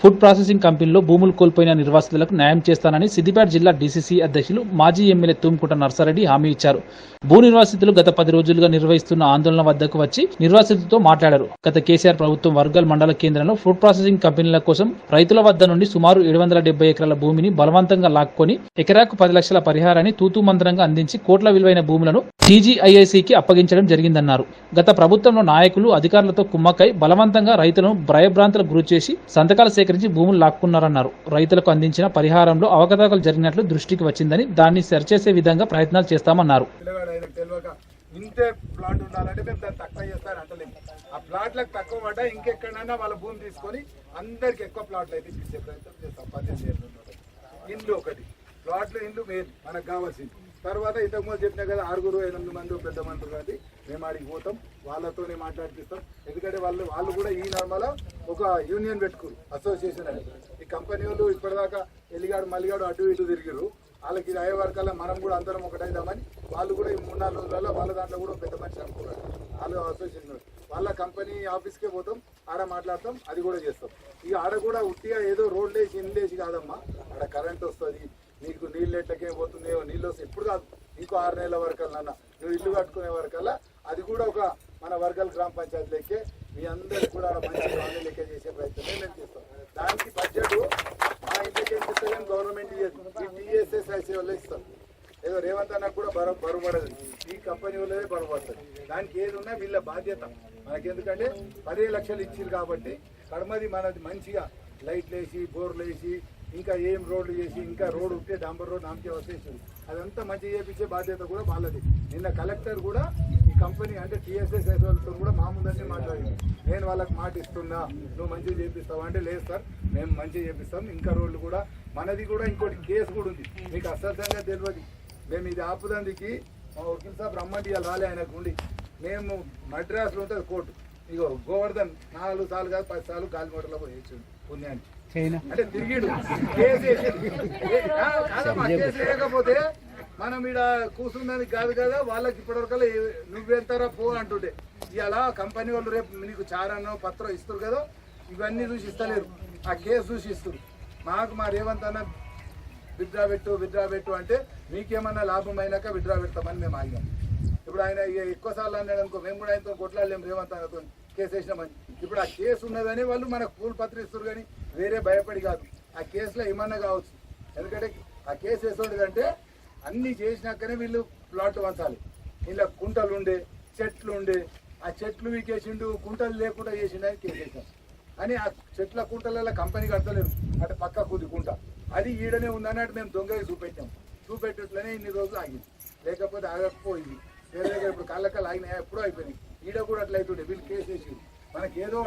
Food processing కంపెనీలో భూములు కోల్పోయిన నిర్వాసితులకు న్యాయం చేస్తానని సిద్దిపేట జిల్లా డీసీసీ అధ్యక్షులు మాజీ ఎమ్మెల్యే తుమ్కుంట నర్సారెడ్డి హామీ ఇచ్చారు. భూ నిర్వాసితులు గత పది రోజులుగా నిర్వహిస్తున్న ఆందోళన వద్దకు వచ్చి నిర్వాసితులతో మాట్లాడారు. గత కేసీఆర్ ప్రభుత్వం వర్గల్ మండల కేంద్రంలో ఫుడ్ ప్రాసెసింగ్ కంపెనీల కోసం రైతుల వద్ద నుండి సుమారు ఏడు వందల డెబ్బై ఎకరాల భూమిని బలవంతంగా లాక్కొని ఎకరాకు పది లక్షల పరిహారాన్ని తూతూ మంత్రంగా అందించి కోట్ల విలువైన భూములను టీజీఐఐసికి అప్పగించడం జరిగిందన్నారు. గత ప్రభుత్వంలో నాయకులు అధికారులతో కుమ్మక్కై బలవంతంగా రైతులను భయభ్రాంతులకు గురి చేసి సంతకాలు సేకరించి భూములు లాక్కున్నారన్నారు. రైతులకు అందించిన పరిహారంలో అవకతవకలు జరిగినట్లు దృష్టికి వచ్చిందని దాన్ని సరిచేసే విధంగా ప్రయత్నాలు చేస్తామన్నారు. తెలియక ఇంతే ప్లాట్ ఉండాలంటే మేము దాన్ని తక్కువ చేస్తారు అంటలేము ఆ ప్లాట్లకు తక్కువ పడ్డా ఇంకెక్కడైనా వాళ్ళ భూమి తీసుకొని అందరికి ఎక్కువ ప్లాట్లు అయితే ఇచ్చే ప్రయత్నం చేస్తాం. పద్దెనిమిది ఇండ్లు ఒకటి. ప్లాట్లు ఇండ్లు మెయిన్ మనకు కావాల్సింది. తర్వాత ఇంతకు ముందు చెప్పినా కదా ఆరుగురు ఎనిమిది మంది పెద్ద మంది కానీ మేము ఆడికి పోతాం వాళ్ళతోనే మాట్లాడిపిస్తాం. ఎందుకంటే వాళ్ళు వాళ్ళు కూడా ఈ నర్మలో ఒక యూనియన్ పెట్టుకురు అసోసియేషన్ అని. ఈ కంపెనీ వాళ్ళు ఇప్పటిదాకా ఎల్లిగాడు మల్లిగాడు అటు ఇటు తిరిగిరు వాళ్ళకి ఇది అయ్యే వరకల్లా మనం కూడా అందరం ఒకటైదామని వాళ్ళు కూడా ఈ మూడు నాలుగు రోజులలో వాళ్ళ దాంట్లో కూడా పెద్ద మనిషి అనుకున్నారు వాళ్ళు అసోసియేషన్ వాళ్ళ కంపెనీ ఆఫీస్కే పోతాం ఆడ మాట్లాడతాం అది కూడా చేస్తాం. ఇక ఆడ కూడా ఉట్టిగా ఏదో రోడ్ లేచి ఇల్లు కాదమ్మా. ఆడ కరెంట్ వస్తుంది నీకు నీళ్ళు ఎట్లకే పోతుందేమో నీళ్ళు వస్తే ఇప్పుడు కాదు. నీకు ఆరు నెలల వరకల్లా నువ్వు ఇల్లు కట్టుకునే వరకల్లా అది కూడా ఒక మన వర్గల్ గ్రామ పంచాయతీ లెక్కే. మీ అందరికి కూడా మంచి కాలనీ లెక్క చేసే ప్రయత్నమే మేము చేస్తాం. దానికి బడ్జెట్ మా ఇంటికి ఏం చెప్తే గవర్నమెంట్ టీఎస్ఎస్ఐసి వల్ల ఇస్తాం ఏదో రేవంత్ అన్నకు కూడా బరు బరుపడదు ఈ కంపెనీ వాళ్ళదే బరుపడుతుంది దానికి ఏది ఉన్నా వీళ్ళ బాధ్యత. మనకెందుకంటే పదిహేను లక్షలు ఇచ్చింది కాబట్టి కడమది మనది మంచిగా. లైట్లు వేసి బోర్లు వేసి ఇంకా ఏం రోడ్లు చేసి ఇంకా రోడ్ ఉంటే డాంబర్ రోడ్ నామకే వచ్చేసింది అదంతా మంచిగా చేపించే బాధ్యత కూడా వాళ్ళది. నిన్న కలెక్టర్ కూడా ఈ కంపెనీ అంటే టీఎస్ఎస్ వాళ్ళతో కూడా మా ముందంటే మాట్లాడింది. నేను వాళ్ళకి మాట ఇస్తున్నా నువ్వు మంచిగా చేపిస్తావు? అంటే లేదు సార్ మేము మంచిగా చేపిస్తాం. ఇంకా రోడ్లు కూడా మనది కూడా ఇంకోటి కేసు కూడా ఉంది. మీకు అశ్రద్ధంగా తెలియదు. మేము ఇది ఆపుదందుకి మా వకీల్ సాబ్ రమ్మంటే రాలే ఆయనకు ఉండి. మేము మద్రాసులో ఉంటుంది కోర్టు. ఇగో గోవర్ధన్ నాలుగు సార్లు కాదు పది సార్లు గాలిమోటలో పోయి వేసిండు అంటే తిరిగిడు. కేసు వేయకపోతే మనం ఈడ కూర్చున్నది కాదు కదా వాళ్ళకి ఇప్పటివరకల్లా ఏ- నువ్వెళ్తారా పో అంటుండే. ఇవాళ కంపెనీ వాళ్ళు రేపు నీకు చారన్నో పత్రం ఇస్తారు కదా ఇవన్నీ చూసి ఇస్తలేరు. ఆ కేసు చూసి ఇస్తారు మాకు మా రేవంత్ అన్న విత్డ్రా పెట్టు విత్డ్రా పెట్టు అంటే మీకేమన్నా లాభం అయినాక విత్డ్రా పెడతామని మేము ఆగాం ఇప్పుడు ఆయన ఎక్కువ సార్లు అన్నాడు అనుకో మేము కూడా ఆయనతో కొట్లాడలేము రేవంత్ అన్నతో కేసు వేసినామని ఇప్పుడు ఆ కేసు ఉన్నదని వాళ్ళు మనకు కూల్ పత్రిస్తారు కానీ వేరే భయపడి కాదు. ఆ కేసులో ఏమన్నా కావచ్చు. ఎందుకంటే ఆ కేసు వేసేదంటే అన్ని చేసినాకనే వీళ్ళు ప్లాట్ వంచాలి. ఇలా కుంటలు ఉండే చెట్లు ఉండే. ఆ చెట్లు వీకేసిండు కుంటలు లేకుండా చేసిండు అని కేసు వేసాం అని ఆ చెట్ల కుంటలలో కంపెనీ కడతలేరు. అటు పక్క కొద్ది కుంట. అది ఈడనే అటు మేము దొంగకి చూపెట్టాం. చూపెట్టట్లనే ఇన్ని రోజులు ఆగింది. లేకపోతే ఆగకపోయింది. వేరే దగ్గర ఇప్పుడు కళ్ళకల్ ఆగినాయి? ఎప్పుడూ అయిపోయినాయి. ఈడ కూడా అట్లయితుండే. వీళ్ళు కేసు వేసి మనకేదో